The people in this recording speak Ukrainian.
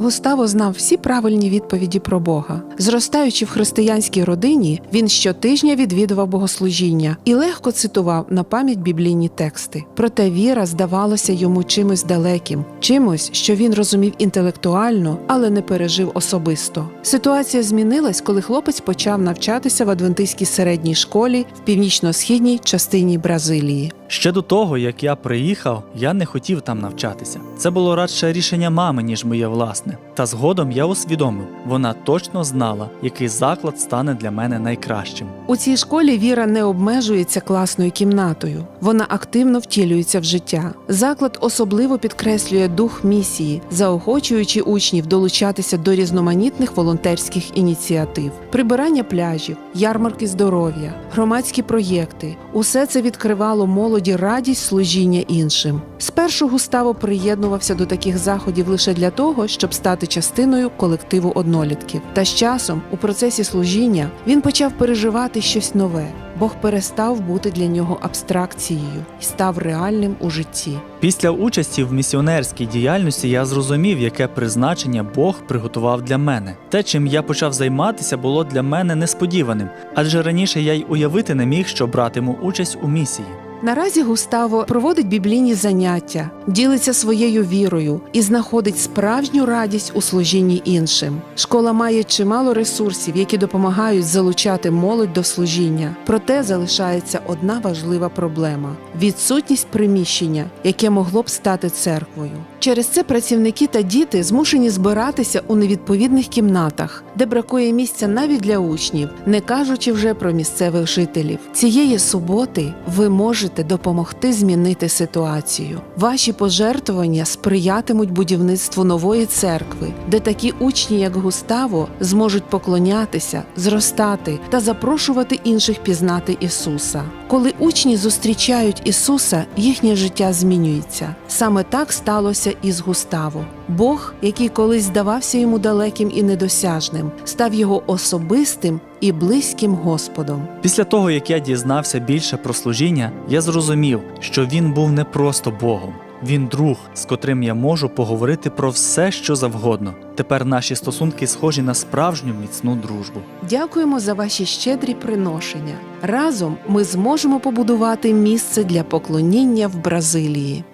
Густаво знав всі правильні відповіді про Бога. Зростаючи в християнській родині, він щотижня відвідував богослужіння і легко цитував на пам'ять біблійні тексти. Проте віра здавалася йому чимось далеким, чимось, що він розумів інтелектуально, але не пережив особисто. Ситуація змінилась, коли хлопець почав навчатися в адвентистській середній школі в північно-східній частині Бразилії. Ще до того, як я приїхав, я не хотів там навчатися. Це було радше рішення мами, ніж моє власне. Та згодом я усвідомив, вона точно знала, який заклад стане для мене найкращим. У цій школі віра не обмежується класною кімнатою, вона активно втілюється в життя. Заклад особливо підкреслює дух місії, заохочуючи учнів долучатися до різноманітних волонтерських ініціатив, прибирання пляжів, ярмарки здоров'я, громадські проєкти. Усе це відкривало молоді радість служіння іншим. Спершу Густаво приєднувався до таких заходів лише для того, щоб стати частиною колективу однолітків. Та з часом, у процесі служіння, він почав переживати щось нове. Бог перестав бути для нього абстракцією і став реальним у житті. Після участі в місіонерській діяльності я зрозумів, яке призначення Бог приготував для мене. Те, чим я почав займатися, було для мене несподіваним, адже раніше я й уявити не міг, що братиму участь у місії. Наразі Густаво проводить біблійні заняття, ділиться своєю вірою і знаходить справжню радість у служінні іншим. Школа має чимало ресурсів, які допомагають залучати молодь до служіння. Проте залишається одна важлива проблема відсутність приміщення, яке могло б стати церквою. Через це працівники та діти змушені збиратися у невідповідних кімнатах, де бракує місця навіть для учнів, не кажучи вже про місцевих жителів. Цієї суботи ви можете допомогти змінити ситуацію. Ваші пожертвування сприятимуть будівництву нової церкви, де такі учні, як Густаво, зможуть поклонятися, зростати та запрошувати інших пізнати Ісуса. Коли учні зустрічають Ісуса, їхнє життя змінюється. Саме так сталося і з Густаво. Бог, який колись здавався йому далеким і недосяжним, став його особистим і близьким Господом. Після того, як я дізнався більше про служіння, я зрозумів, що він був не просто Богом. Він друг, з котрим я можу поговорити про все, що завгодно. Тепер наші стосунки схожі на справжню міцну дружбу. Дякуємо за ваші щедрі приношення. Разом ми зможемо побудувати місце для поклоніння в Бразилії.